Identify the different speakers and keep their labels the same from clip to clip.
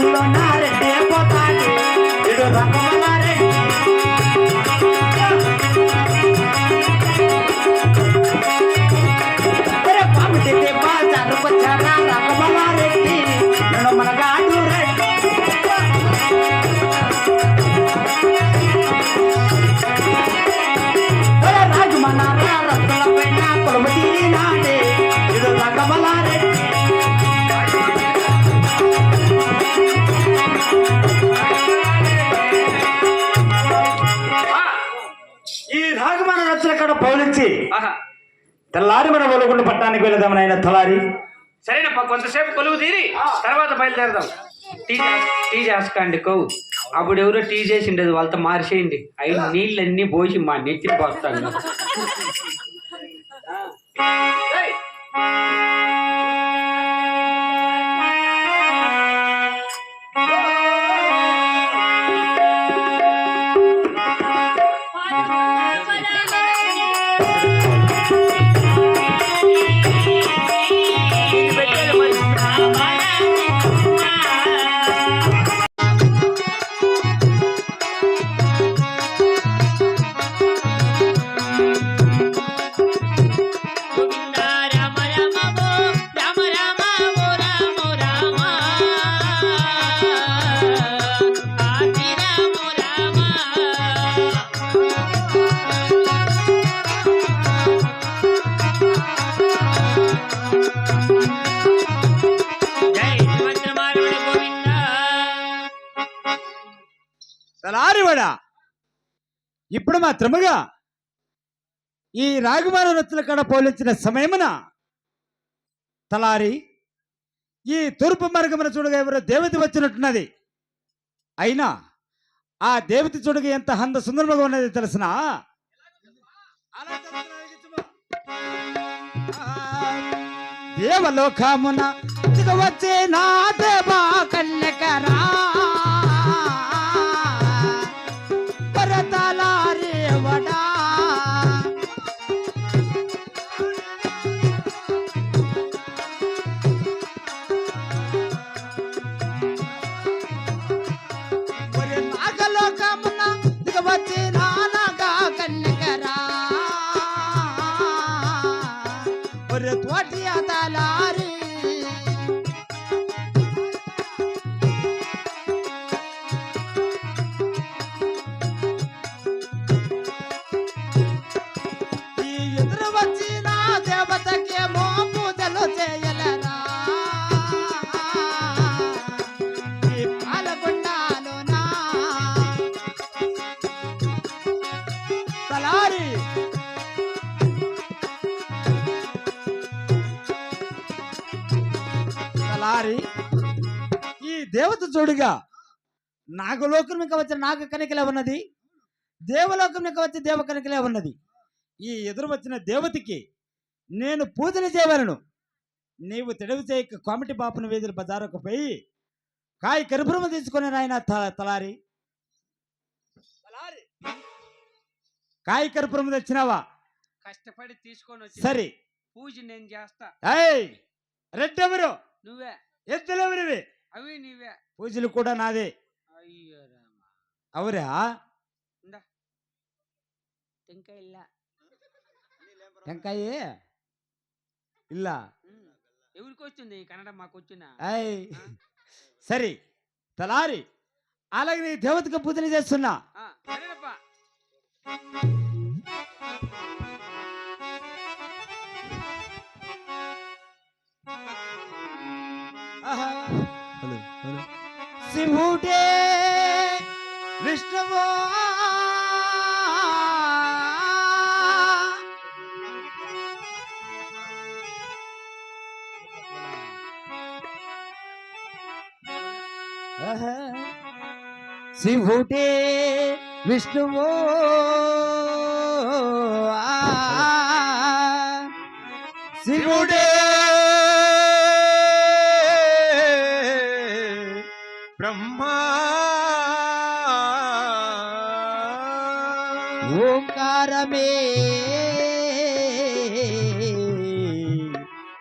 Speaker 1: clonar este botán y lo
Speaker 2: ఆహా.
Speaker 1: తెల్లారి మన ఒలుగుండు పట్టణానికి వెళదామని ఆయన తలారి.
Speaker 2: సరేనప్ప కొంతసేపు కొలువు తీరి తర్వాత బయలుదేరదాం. టీ టీ చేసుకోండి కొవ్వు అప్పుడు ఎవరో టీ చేసి ఉండేది వాళ్ళతో మార్చేయండి. అవి నీళ్ళన్నీ పోసి మా నెత్తిని పోస్తాను
Speaker 3: తలారివడా? ఇప్పుడు మాత్రముగా ఈ రాగుమాన వృత్తుల కడ పోలించిన సమయమున తలారి ఈ తూర్పు మార్గమున చూడగా ఎవరో దేవత వచ్చినట్టున్నది. అయినా ఆ దేవత చూడగా ఎంత హంద సుందరముగా ఉన్నది తెలిసిన? దేవలోకమున వచ్చే నా తోటి తలారి ఈ దేవత జోడిగా నాగలోకం ఇంకా వచ్చిన నాగ కనికలే ఉన్నది దేవలోకం ఇంకా వచ్చి దేవ కనికలే ఉన్నది. ఈ ఎదురు వచ్చిన దేవతకి నేను పూజలు చేయవలను. నీవు తెడవి చేయక కోమటి బాపున వీధుల బజారుకు పోయి కాయ కరుపురము తీసుకొని నాయన తలారి. తలారి. కాయ కరుపురము తెచ్చినావా?
Speaker 2: కష్టపడి తీసుకొని వచ్చి
Speaker 3: సరే.
Speaker 2: పూజ నేను చేస్తా.
Speaker 3: రెడ్డెవరు?
Speaker 2: నువ్వే.
Speaker 3: ఎత్తలేవనివి
Speaker 2: అవి నీవే.
Speaker 3: పూజలు కూడా నాదే
Speaker 2: అయ్యో
Speaker 3: అవురా? ఇందా.
Speaker 2: టెంకాయ? ఇల్ల?
Speaker 3: టెంకాయ ఇల్ల
Speaker 2: ఎవరికి వచ్చింది కన్నడ మాకు వచ్చిన
Speaker 3: సరే తలారి అలాగే దేవతకు పూజలు చేస్తున్నా.
Speaker 2: సరేనప్పా.
Speaker 3: विभूटे विष्णवो शिवटे विष्णुवो
Speaker 4: शिवटे
Speaker 3: శివమే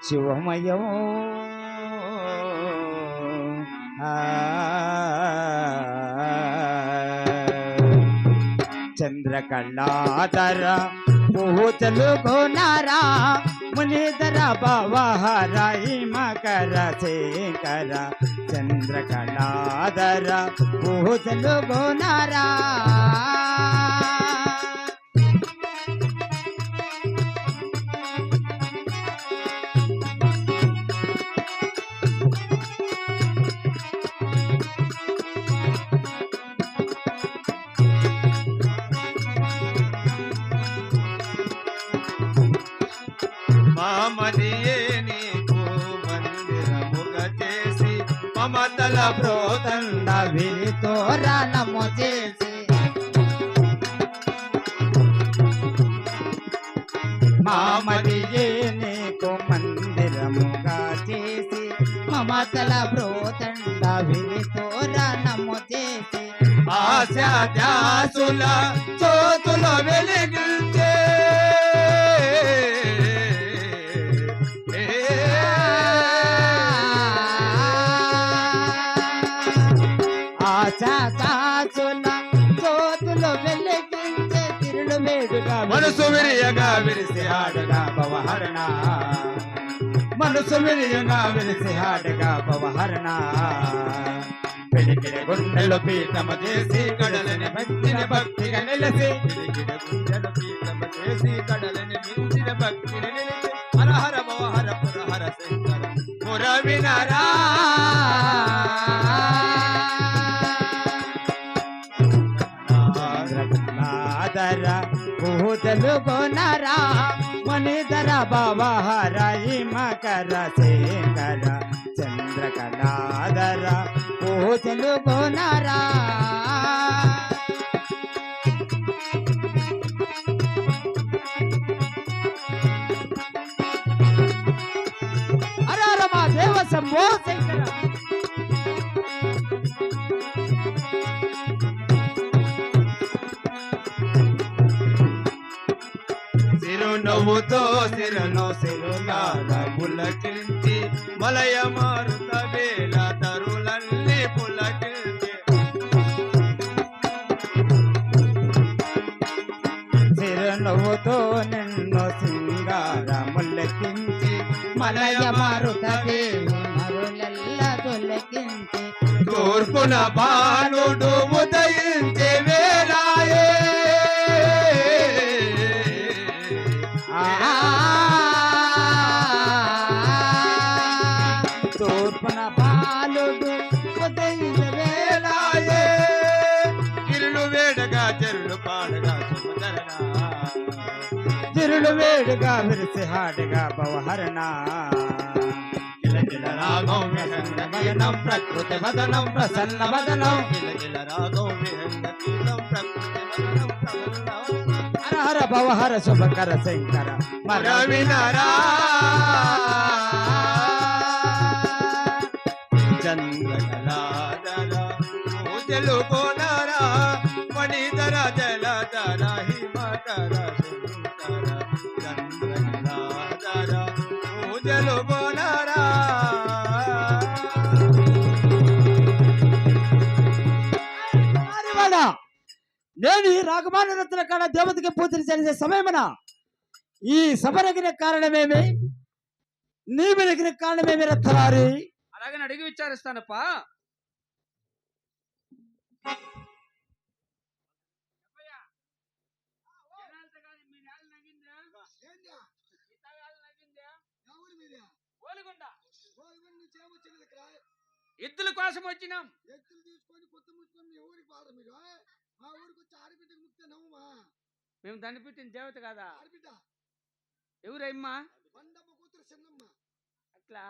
Speaker 3: శివమయం. చంద్రకళాధర పూతలు గుణారా మునిధర భవహరై మకర శేఖర చంద్రకళాధర
Speaker 4: పూతలు గుణారా మమతల
Speaker 3: బ్రోతండ విరితోరణము చేసి
Speaker 4: ఆశ ధ్యాసుల చోతుల వెలిగించే
Speaker 3: ఆశా కాచుల చోతులు వెలిగించే తిరుడు వేడుగా
Speaker 4: మనసు విరియగా విరిసి
Speaker 3: ఆడగా పవహరణ మనసు విరియంగా వెలిసి ఆడగా పవహరణ. పిడికిడి గుండెలు పీఠమ చేసి కడలని భక్తిని భక్తిగా నిలిసి.
Speaker 4: గిరిగిడ గుండెల పీఠమ చేసి కడలని మించిన భక్తిని నిలిచి హర హర భవ శంకర పుర వినరా.
Speaker 3: చంద్రకళాధర పూజలు కొనరా మణిధర భవహర మకర శేఖర చంద్రకళాధర పూజలు కొనరా హర రమ దేవ శంభో శంకర
Speaker 4: సిరునవ్వుతో సిరను సిరులాగా పులకించి మలయ మారుత వేల తరులన్నీ పులకించి.
Speaker 3: చిరునవ్వుతో నిన్ను సింగారములకించి మలయ మారుత దేవి మరులెల్ల తొలకించి
Speaker 4: తూర్పున బాలుడు ఉదయించే
Speaker 3: చిరుడు వేడుగా విరిసి హాడుగా భవహరణ.
Speaker 4: రాగం విహంగ
Speaker 3: ప్రకృతి వదనం ప్రసన్న వదనం.
Speaker 4: రాగం విహంగ.
Speaker 3: హర హర భవహర శుభకర శంకర. మర
Speaker 4: పూజలు కోనరా మణిధర జలధర హిమకర శంకర చంద్రకళాధర పూజలు
Speaker 3: వారివాడ, నేను ఈ రాగమాన రత్న కాడ దేవతకి పూజలు చేసే సమయమున ఈ సభరగిన కారణమేమి? నీ వెలిగిన కారణమేమి రత్నారి
Speaker 2: అలాగని అడిగి విచారిస్తానప్పా. ఎద్దుల కోసం వచ్చినాం.
Speaker 5: ఎత్తులు తీసుకొని కొత్త ముసుకొని మీ ఊరికి పారు మీరు మా ఊరికి వచ్చి ఆడబిడ్డకి ముక్తే నవ్వుమా?
Speaker 2: మేము దండపెట్టిన దేవత కదా?
Speaker 5: ఆడబిడ్డ?
Speaker 2: ఎవరమ్మా?
Speaker 5: బండమ్మ కూతురు చిన్నమ్మ.
Speaker 2: అట్లా?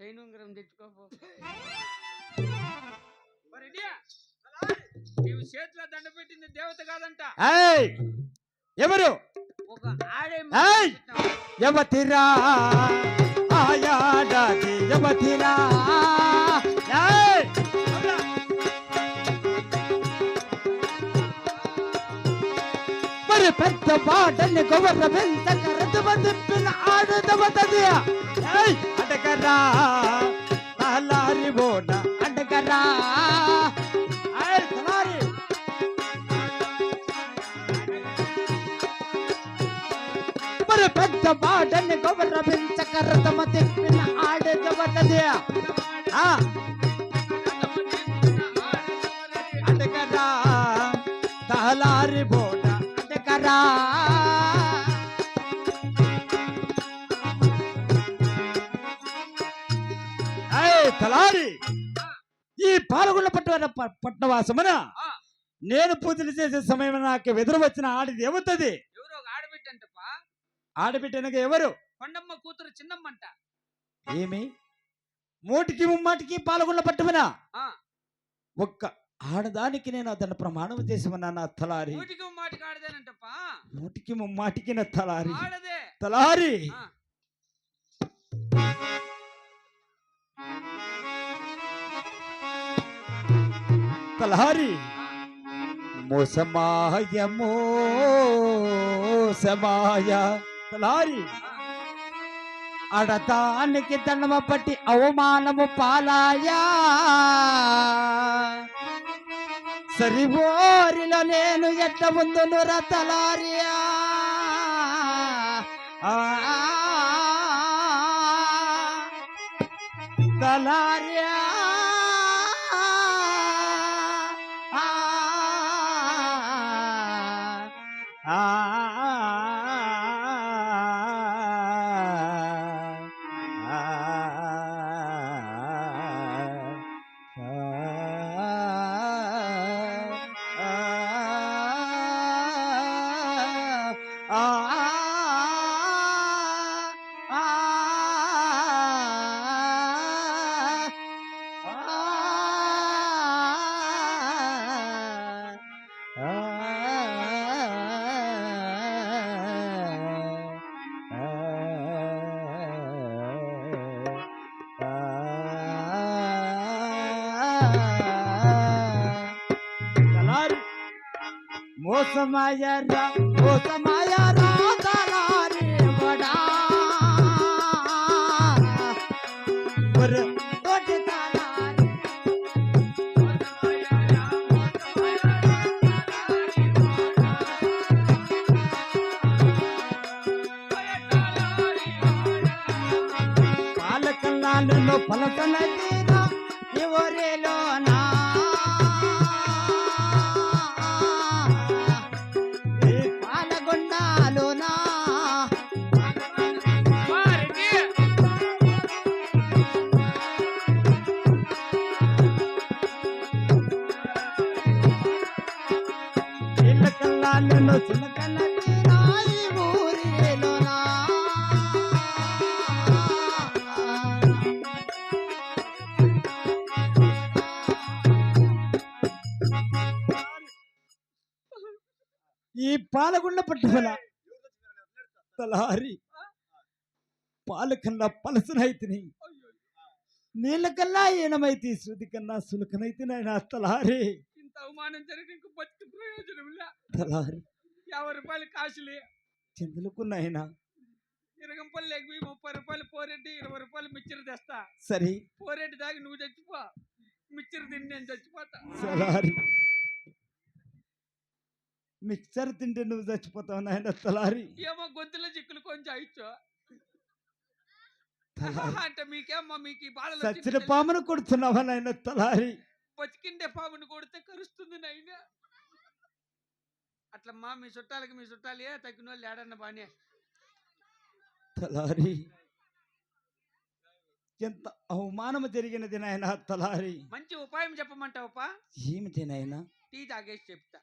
Speaker 2: శైనుంగరం తెచ్చుకోపో? నీవు చేతిలో దండ పెట్టింది దేవత కాదంట.
Speaker 3: ఏయ్! ఎవరు?
Speaker 2: ఒక ఆడే
Speaker 3: ఏయ్! యవతిరా ఆయాడాది యవతిరా ఏయ్! అబ్బా! మరి పెద్ద బాటని గొవర్ర పెంత కరదు కర్రతమ్మ తెప్పిన ఆడేదవటది ఆ అంటే కదా తలారి ఈ పాల్గొన్న పట్ట పట్టవాసమున నేను పూజలు చేసే సమయం నాకు ఎదురు వచ్చిన ఆడి దేవతది
Speaker 2: ఎవరో ఒక ఆడబిడ్డ
Speaker 3: ఎవరు
Speaker 2: కొండమ్మ కూతురు చిన్నమ్మంట.
Speaker 3: ఏమి? మూటికి ముమ్మాటికి పాల్గొన్న పట్టుమనా. ఒక్క ఆడదానికి నేను అతను ప్రమాణం చేసి ఉన్నా నా తలారి?
Speaker 2: మాటికి ఆడదేనంటప్పా.
Speaker 3: మూటికి ముమ్మాటికి నా తలారి.
Speaker 2: ఆడదే.
Speaker 3: తలారి. తలారి! మోసమాయ మోసమాయ తలారి! అడతానికి దండమ పట్టి అవమానము పాలాయా. సరిబోరిలో నేను ఎట్ట ముందు రతలారియా తలారియా. మోసమాయ రా మోసమాయ వడా. పాలకల్లాలలో పలకల తీరా ఎవరిలోనా ఈ పాలగుండ పట్టుదల. తలారి. పాలకన్నా పలసనైతిని. నీళ్ళకన్నా ఈనమైతి శృతి కన్నా సులకనైతే నాయన తలారి.
Speaker 2: ఇంత అవమానం జరిగి బతికి ప్రయోజనం
Speaker 3: తలారి.
Speaker 2: యాభై రూపాయలు కాసులే.
Speaker 3: చెందులకు నాయన
Speaker 2: ఇరగంపల్లి ఎగ్వి ముప్పై రూపాయలు పోరెడ్డి ఇరవై రూపాయలు మిక్చర్ తెస్తా.
Speaker 3: సరే.
Speaker 2: పోరెడ్డి దాగి నువ్వు చచ్చిపో. మిక్చర్ తిని నేను చచ్చిపోతా.
Speaker 3: మిక్సర్ తింటే నువ్వు చచ్చిపోతావు నాయన తలారి
Speaker 2: ఏమో గొంతులో చిక్కులు కొంచెం అయిచ్చో.
Speaker 3: తలారి
Speaker 2: అంటే మీకేమో మీకు ఈ బాధలు
Speaker 3: సచ్చిన
Speaker 2: వచ్చింది
Speaker 3: పామును కొడుతున్నావా నాయన తలారి
Speaker 2: బతికిండే పాముని కొడితే కరుస్తుంది నాయన. అట్లమ్మా మీ చుట్టాలకి మీ చుట్టాలే తగ్గిన వాళ్ళు ఏడన్న బానే.
Speaker 3: తలారి. ఎంత అవమానము జరిగినది నాయన తలారి.
Speaker 2: మంచి ఉపాయం చెప్పమంటావప్పా.
Speaker 3: ఏమిటి నాయన?
Speaker 2: టీ తాగేసి చెప్తా.